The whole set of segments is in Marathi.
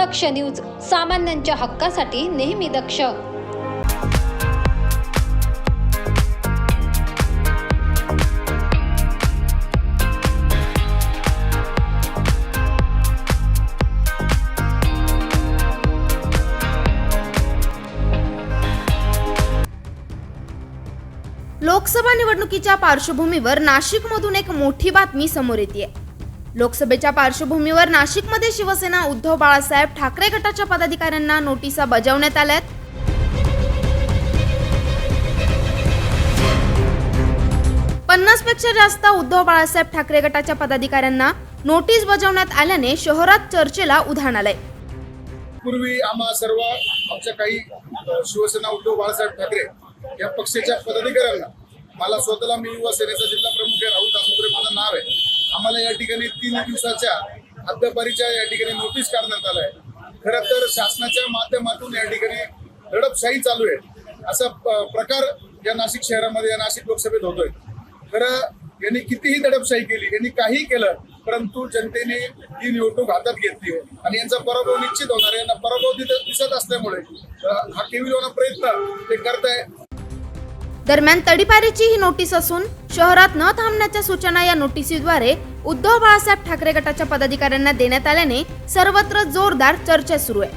दक्ष न्यूज सामान्यांच्या हक्कासाठी नेहमी दक्ष. लोकसभा निवडणुकीच्या पार्श्वभूमीवर नाशिकमधून एक मोठी बातमी समोर येते लोकसभेच्या पार्श्वभूमीवर नाशिकमध्ये शिवसेना उद्धव बाळासाहेब ठाकरे गटाच्या पदाधिकाऱ्यांना नोटिसा बजावण्यात आल्यात. पन्नासपेक्षा जास्त उद्धव बाळासाहेब ठाकरे गटाच्या पदाधिकाऱ्यांना नोटीस बजावण्यात आल्याने शहरात चर्चेला उधाण आलंय. पूर्वी आम्हा सर्व आमच्या काही शिवसेना उद्धव बाळासाहेब ठाकरे या पक्षाच्या पदाधिकाऱ्यांना मला स्वतःला मी युवा सेनेचा जिल्हा आम्हाला या ठिकाणी तीन दिवसाच्या हद्दपारीच्या या ठिकाणी नोटीस काढण्यात आलाय. खरं तर शासनाच्या माध्यमातून या ठिकाणी दडपशाही चालू आहे. असा प्रकार या नाशिक शहरामध्ये या नाशिक लोकसभेत होतोय. खरं यांनी कितीही दडपशाही केली यांनी काही केलं परंतु जनतेने ही निवडणूक हातात घेतली आणि यांचा पराभव निश्चित होणार यांना पराभव दिसत दिसत असल्यामुळे हा केविलवाना प्रयत्न ते करताय. दरम्यान तडीपारीची ही नोटीस असून शहरात न थांबण्याच्या सूचना या नोटिसीद्वारे उद्धव बाळासाहेब ठाकरे गटाच्या पदाधिकाऱ्यांना देण्यात आल्याने सर्वत्र जोरदार चर्चा सुरू आहे.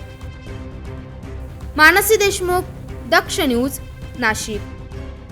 मानसी देशमुख दक्ष न्यूज नाशिक.